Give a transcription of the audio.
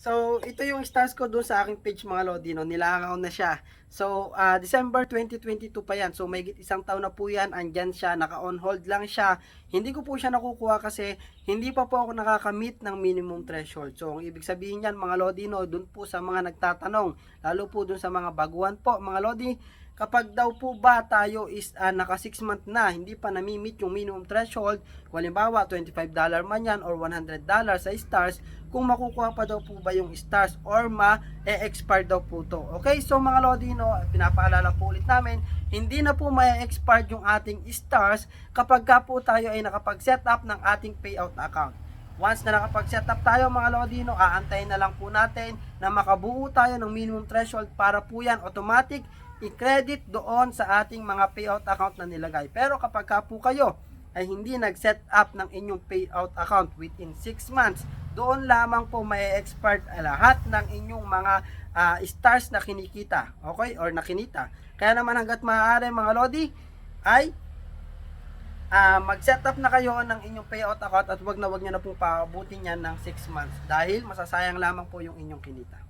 So, ito yung stars ko doon sa aking page mga Lodi, no? Na siya. So, ah, December 2022 pa yan. So, may isang taon na po yan. Andyan siya, naka-on hold lang siya. Hindi ko po siya nakukuha kasi hindi pa po ako nakakamit ng minimum threshold. So, ang ibig sabihin yan mga Lodi, no? Doon po sa mga nagtatanong, lalo po doon sa mga baguhan po, mga Lodi, kapag daw po ba tayo is ah, naka 6 month na, hindi pa nami-meet yung minimum threshold, kung halimbawa $25 man yan or $100 sa stars, kung makukuha pa daw po ba yung stars or ma-expire daw po to. Okay, so mga Lodino, pinapaalala po ulit namin, hindi na po ma-expire yung ating stars kapag ka po tayo ay nakapag-set up ng ating payout account. Once na nakapag-set up tayo mga Lodino, aantayin na lang po natin na makabuo tayo ng minimum threshold para po yan automatic i-credit doon sa ating mga payout account na nilagay. Pero kapag ka po kayo ay hindi nag-set up ng inyong payout account within 6 months, doon lamang po may expired lahat ng inyong mga ah, stars na kinikita. Okay? Or nakinita. Kaya naman hanggat maaari mga Lodi, ay ah, mag-set up na kayo ng inyong payout account at wag na wag nyo na pong paabutin yan ng 6 months dahil masasayang lamang po yung inyong kinita.